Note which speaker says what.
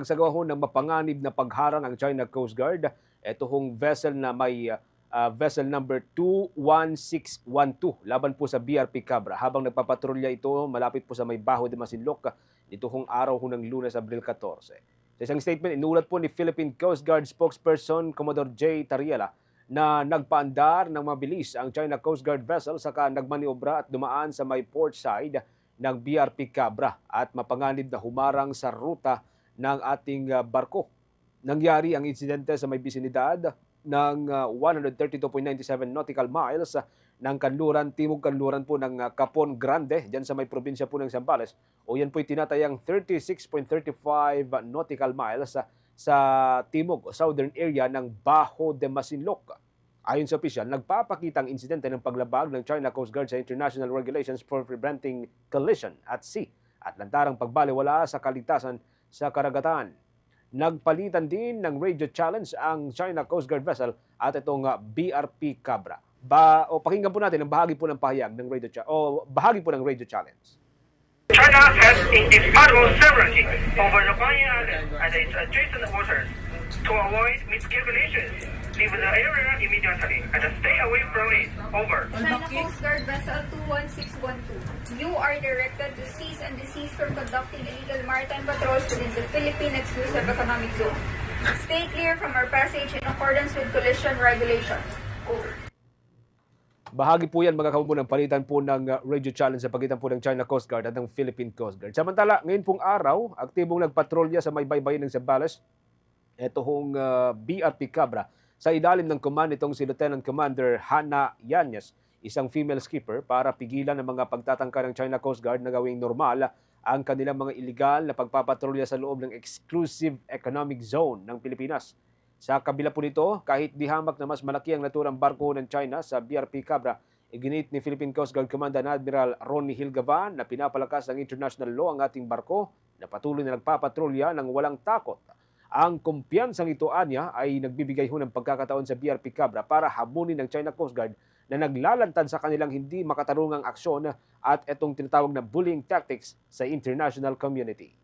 Speaker 1: Nagsagawa ho ng mapanganib na pagharang ang China Coast Guard. Ito hong vessel na may uh, vessel number 21612 laban po sa BRP Cabra. Habang nagpapatrolya ito malapit po sa may Baho de Masinloc nito hong araw ho ng lunes, Abril 14. Sa isang statement, inulat po ni Philippine Coast Guard spokesperson Commodore J. Tariela na nagpaandar ng mabilis ang China Coast Guard vessel saka nagmaniobra at dumaan sa may port side ng BRP Cabra at mapanganib na humarang sa ruta ng ating uh, barko. Nangyari ang insidente sa may bisinidad ng uh, 132.97 nautical miles ng kanluran, timog kanluran po ng uh, Capon Grande, dyan sa may probinsya po ng Zambales. O yan po'y tinatayang 36.35 nautical miles sa timog o southern area ng Bajo de Masinloc. Ayon sa opisyal, nagpapakita ang insidente ng paglabag ng China Coast Guard sa International Regulations for Preventing Collision at Sea at lantarang pagbaliwala sa kaligtasan sa karagatan. Nagpalitan din ng radio challenge ang China Coast Guard vessel at itong uh, BRP Cabra. Ba, o pakinggan po natin ang bahagi po ng pahayag ng radio o bahagi po ng radio challenge.
Speaker 2: China has indefatigable sovereignty over the Guanyin Island and its adjacent waters. To avoid miscalculations, area immediately and stay away from it. Over.
Speaker 3: China Coast Guard Vessel 21612. You are directed to cease and desist from conducting illegal maritime patrols within the Philippine Exclusive Economic Zone. Stay clear from our passage in accordance with collision regulations. Over.
Speaker 1: Bahagi po yan mga ng palitan po ng uh, radio challenge sa pagitan po ng China Coast Guard at ng Philippine Coast Guard. Samantala, ngayon pong araw, aktibong nagpatrolya sa may baybayin ng Zambales. Ito hong uh, BRP Cabra sa ilalim ng command itong si Lieutenant Commander Hana Yanyes, isang female skipper para pigilan ang mga pagtatangka ng China Coast Guard na gawing normal ang kanilang mga illegal na pagpapatrolya sa loob ng Exclusive Economic Zone ng Pilipinas. Sa kabila po nito, kahit di hamak na mas malaki ang naturang barko ng China sa BRP Cabra, iginit ni Philippine Coast Guard Commandant Admiral Ronnie Hilgavan na pinapalakas ng international law ang ating barko na patuloy na nagpapatrolya ng walang takot. Ang kumpiyansang ito anya ay nagbibigay ho ng pagkakataon sa BRP Cabra para hamunin ng China Coast Guard na naglalantad sa kanilang hindi makatarungang aksyon at itong tinatawag na bullying tactics sa international community.